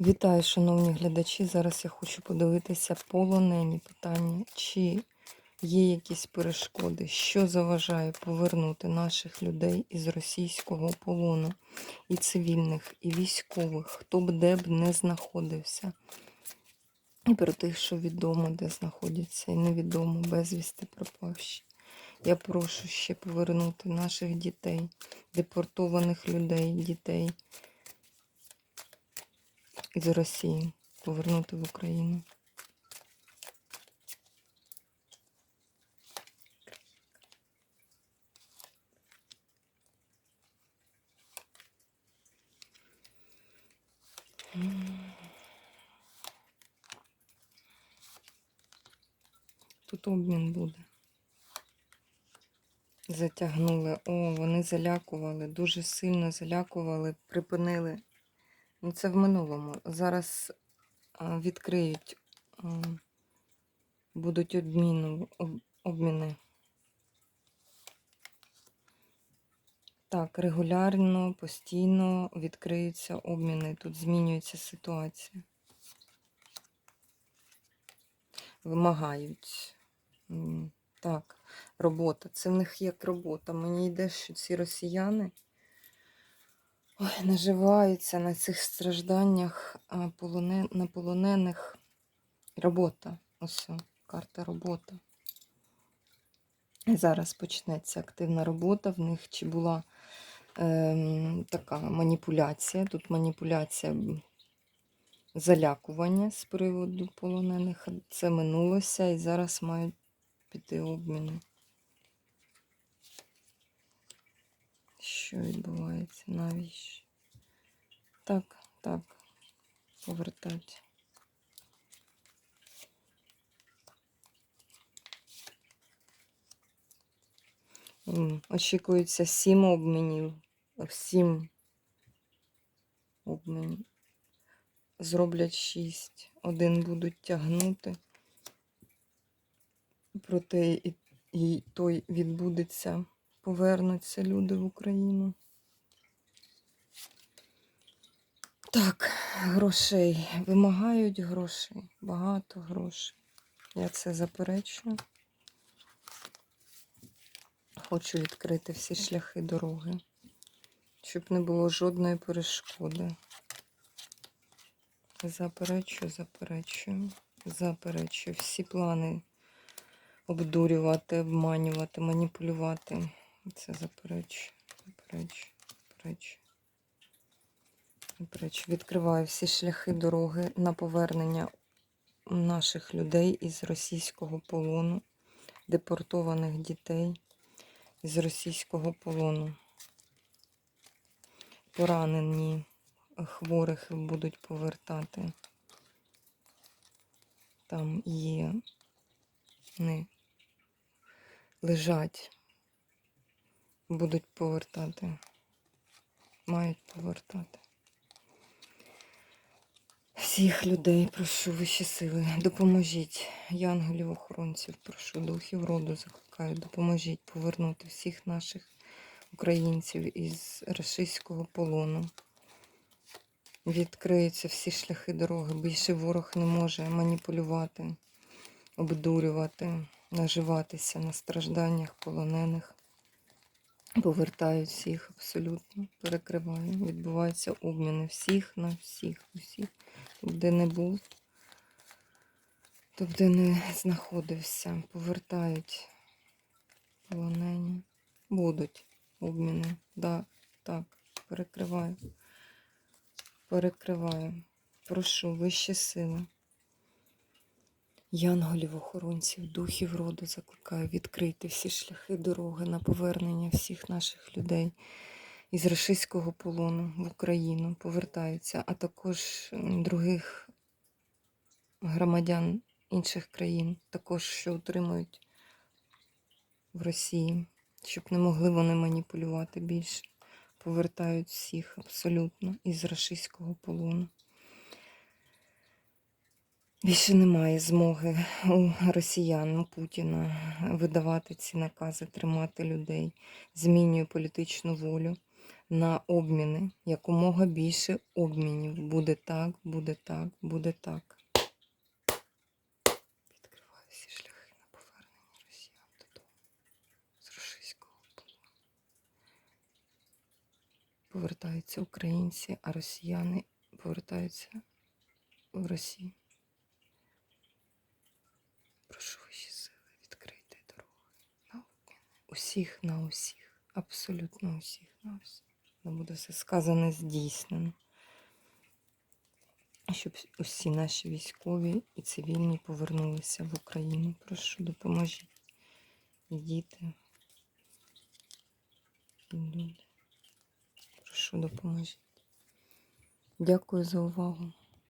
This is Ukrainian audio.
Вітаю, шановні глядачі. Зараз я хочу подивитися полонені питання, чи є якісь перешкоди, що заважає повернути наших людей із російського полону, і цивільних, і військових, хто б де б не знаходився. І про тих, що відомо, де знаходяться, і невідомо, безвісти пропавші. Я прошу ще повернути наших дітей, депортованих людей, дітей з Росії повернути в Україну. Тут обмін буде. Затягнули. О, вони залякували, дуже сильно залякували, припинили це в минулому. Зараз відкриють, будуть обміну, обміни. Так, регулярно, постійно відкриються обміни. Тут змінюється ситуація. Вимагають. Так, робота. Це в них як робота. Мені йде, що ці росіяни. Ой, наживаються на цих стражданнях а, на полонених. Робота. Ось карта робота. Зараз почнеться активна робота в них. Чи була ем, така маніпуляція? Тут маніпуляція залякування з приводу полонених. Це минулося і зараз мають піти обміни. Що відбувається? Навіщо? Так, так, повертать. М, Очікується сім обмінів. Сім обмінів. Зроблять шість. Один будуть тягнути. Проте і той відбудеться. Повернуться люди в Україну. Так, грошей. Вимагають грошей. Багато грошей. Я це заперечую. Хочу відкрити всі шляхи дороги, щоб не було жодної перешкоди. Заперечую, заперечую, заперечую. Всі плани обдурювати, обманювати, маніпулювати. Це заперечую, заперечую, заперечую. Заперечую. Відкриваю всі шляхи дороги на повернення наших людей із російського полону, депортованих дітей з російського полону. Поранені хворих будуть повертати. Там є, не лежать, будуть повертати, мають повертати. Всіх людей прошу вищі сили, допоможіть янголів охоронців, прошу духів роду закликаю, допоможіть повернути всіх наших українців із рашистського полону. Відкриються всі шляхи дороги. Більше ворог не може маніпулювати, обдурювати, наживатися на стражданнях полонених. Повертають всіх абсолютно, перекриваю. Відбуваються обміни всіх на всіх, усіх, де не був, тобто не знаходився. Повертають полонені. Будуть обміни. Да, так, перекриваю. Перекриваю. Прошу вищі сили. Янголів, охоронців, духів роду закликаю відкрити всі шляхи дороги на повернення всіх наших людей із рашистського полону в Україну повертаються, а також других громадян інших країн, також що утримують в Росії, щоб не могли вони маніпулювати більше. Повертають всіх абсолютно із рашистського полону. Більше немає змоги у росіян, у Путіна видавати ці накази, тримати людей, змінює політичну волю. на обміни. Якомога більше обмінів. Буде так, буде так, буде так. Відкриваю всі шляхи на повернення росіян додому з російського полону. Повертаються українці, а росіяни повертаються в Росію. Прошу ваші сили, відкрийте дороги на обміни. Усіх на усіх, абсолютно усіх на усіх. Не буде все сказане здійснено. Щоб усі наші військові і цивільні повернулися в Україну. Прошу, допоможіть. Діти, люди. Прошу, допоможіть. Дякую за увагу.